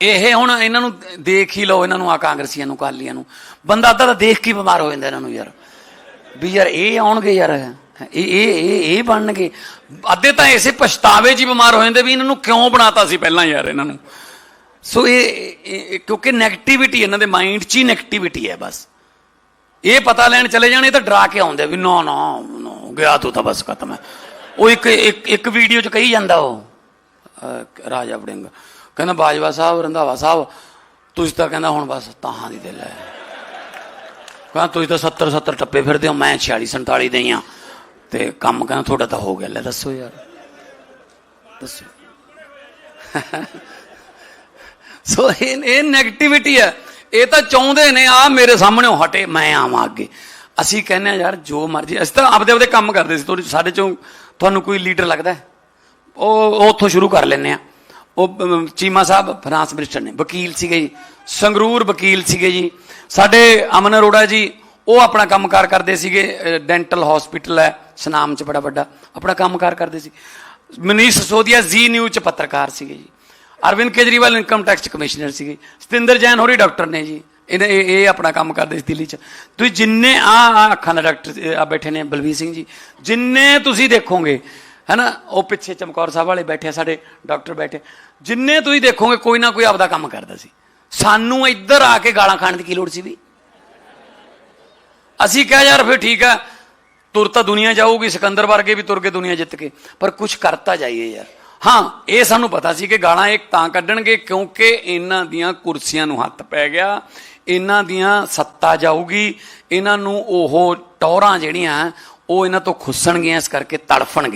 ਇਹ ਹੁਣ ਇਹਨਾਂ ਨੂੰ ਦੇਖ ਹੀ ਲਓ ਇਹਨਾਂ ਨੂੰ ਆ ਕਾਂਗਰਸੀਆਂ ਨੂੰ ਕਾਲੀਆਂ ਨੂੰ। ਬੰਦਾ ਅੱਧਾ ਤਾਂ ਦੇਖ ਕੇ ਬਿਮਾਰ ਹੋ ਜਾਂਦਾ ਇਹਨਾਂ ਨੂੰ ਯਾਰ। ਵੀ ਯਾਰ ਇਹ ਆਉਣਗੇ ਯਾਰ। ਇਹ ਇਹ ਇਹ ਇਹ ਬਣਨਗੇ। ਅੱਧੇ ਤਾਂ ਐਸੇ ਪਛਤਾਵੇ 'ਚ ਹੀ ਬਿਮਾਰ ਹੋ ਜਾਂਦੇ ਵੀ ਇਹਨਾਂ ਨੂੰ ਕਿਉਂ ਬਣਾਤਾ ਸੀ ਪਹਿਲਾਂ ਯਾਰ ਇਹਨਾਂ ਨੂੰ। ਸੋ ਇਹ ਕਿਉਂਕਿ 네ਗੇਟਿਵਿਟੀ ਇਹਨਾਂ ਦੇ ਮਾਈਂਡ 'ਚ ਹੀ 네ਗੇਟਿਵਿਟੀ ਹੈ ਬਸ। ਇਹ ਪਤਾ ਲੈਣ ਚਲੇ ਜਾਣੇ ਤਾਂ ਡਰਾ ਕੇ ਆਉਂਦੇ ਵੀ ਨਾ ਨਾ ਨਾ, ਗਿਆ ਤੂੰ ਤਾਂ ਬਸ ਖਤਮ ਹੈ। ਉਹ ਇੱਕ ਇੱਕ ਵੀਡੀਓ 'ਚ ਕਹੀ ਜਾਂਦਾ ਉਹ। ਰਾਜਾ ਵੜਿੰਗ। ਕਹਿੰਦਾ, ਬਾਜਵਾ ਸਾਹਿਬ, ਰੰਧਾਵਾ ਸਾਹਿਬ, ਤੁਸੀਂ ਤਾਂ ਕਹਿੰਦਾ ਹੁਣ ਬਸ ਤਾਹਾਂ ਦੀ ਦਿਲ ਹੈ। ਕਹਿੰਦਾ, ਤੁਸੀਂ ਤਾਂ 70 70 ਟੱਪੇ ਫਿਰਦੇ ਹੋ, ਮੈਂ 46 47 ਦੇ ਹੀ ਤੇ ਕੰਮ ਕਹਿੰਦਾ, ਤੁਹਾਡਾ ਤਾਂ ਹੋ ਗਿਆ ਲੈ, ਦੱਸੋ ਯਾਰ। ਦੱਸੋ। ਸੋ, ਇਹ ਇਹ 네ਗੇਟਿਵਿਟੀ ਹੈ। ਇਹ ਤਾਂ ਚਾਹੁੰਦੇ ਨੇ, ਆ ਮੇਰੇ ਸਾਹਮਣੇ ਹਟੇ, ਮੈਂ ਆਵਾਂ ਅੱਗੇ। ਅਸੀਂ ਕਹਿੰਦੇ ਆ ਯਾਰ, ਜੋ ਮਰਜ਼ੀ, ਅਸੀਂ ਤਾਂ ਆਪਦੇ ਆਪਦੇ ਕੰਮ ਕਰਦੇ ਸੀ, ਤੁਹਾਡੇ, ਸਾਡੇ ਚੋਂ ਤੁਹਾਨੂੰ ਕੋਈ ਲੀਡਰ ਲੱਗਦਾ ਹੈ? ਉਹ ਉਹ ਉੱਥੋਂ ਸ਼ੁਰੂ ਕਰ ਲੈਂਦੇ ਆ ਉਹ ਚੀਮਾ ਸਾਹਿਬ, ਫਾਈਨਾਂਸ ਮਿਨਿਸਟਰ ਨੇ, ਵਕੀਲ ਸੀਗੇ ਜੀ। ਸੰਗਰੂਰ ਵਕੀਲ ਸੀਗੇ ਜੀ। ਸਾਡੇ ਅਮਨ ਅਰੋੜਾ ਜੀ, ਉਹ ਆਪਣਾ ਕੰਮਕਾਰ ਕਰਦੇ ਸੀਗੇ ਡੈਂਟਲ ਹਸਪੀਟਲ ਹੈ, ਸਨਾਮ ਚ ਬੜਾ ਵੱਡਾ, ਆਪਣਾ ਕੰਮਕਾਰ ਕਰਦੇ ਸੀ। ਮਨੀਸ਼ ਸੋਦੀਆ ਜੀ ਨਿਊਜ਼ ਚ ਪੱਤਰਕਾਰ ਸੀਗੇ ਜੀ। Arvind Kejriwal income tax commissioner ਸੀਗੇ। ਸਤਿੰਦਰ ਜੈਨ ਹੋਰੀ ਡਾਕਟਰ ਨੇ ਜੀ। ਇਹ ਇਹ ਆਪਣਾ ਕੰਮ ਕਰਦੇ ਸੀ ਦਿੱਲੀ ਚ। ਤੁਸੀਂ ਜਿੰਨੇ ਆ ਆ ਅੱਖਾਂ ਦਾ ਡਾਕਟਰ ਆ ਬੈਠੇ ਨੇ ਬਲਵੀਰ ਸਿੰਘ ਜੀ। ਜਿੰਨੇ ਤੁਸੀਂ ਦੇਖੋਗੇ ਹੈਨਾ? ਉਹ ਪਿੱਛੇ ਚਮਕੌਰ ਸਾਹਿਬ ਵਾਲੇ ਬੈਠੇ ਆ, ਸਾਡੇ ਡਾਕਟਰ ਬੈਠੇ। ਜਿੰਨੇ ਤੁਸੀਂ ਦੇਖੋਗੇ ਕੋਈ ਨਾ ਕੋਈ ਆਪਦਾ ਕੰਮ ਕਰਦਾ ਸੀ। ਸਾਨੂੰ ਇੱਧਰ ਆ ਕੇ ਗਾਲਾਂ ਖਾਣ ਦੀ ਕੀ ਲੋੜ ਸੀ ਵੀ? ਅਸੀਂ ਕਿਹਾ ਯਾਰ ਫਿਰ ਠੀਕ ਹੈ ਤੁਰ ਤਾਂ ਦੁਨੀਆ ਜਾਊਗੀ ਸਿਕੰਦਰ ਵਰਗੇ ਵੀ ਤੁਰ ਕੇ ਦੁਨੀਆ ਜਿੱਤ ਕੇ। ਪਰ ਕੁਝ ਕਰਤਾ ਜਾਈਏ ਯਾਰ। ਹਾਂ ਇਹ ਸਾਨੂੰ ਪਤਾ ਸੀ ਕਿ ਗਾਲਾਂ ਇਹ ਤਾਂ ਕੱਢਣਗੇ ਕਿਉਂਕਿ ਇਹਨਾਂ ਦੀਆਂ ਕੁਰਸੀਆਂ ਨੂੰ ਹੱਥ ਪੈ ਗਿਆ। ਇਹਨਾਂ ਦੀਆਂ ਸੱਤਾ ਜਾਊਗੀ। ਇਹਨਾਂ ਨੂੰ ਉਹ ਟੌਰਾਂ ਜਿਹੜੀਆਂ ਉਹ ਇਹਨਾਂ ਤੋਂ ਖੁੱਸਣਗੀਆਂ ਇਸ ਕਰਕੇ ਤੜਫਣਗੇ।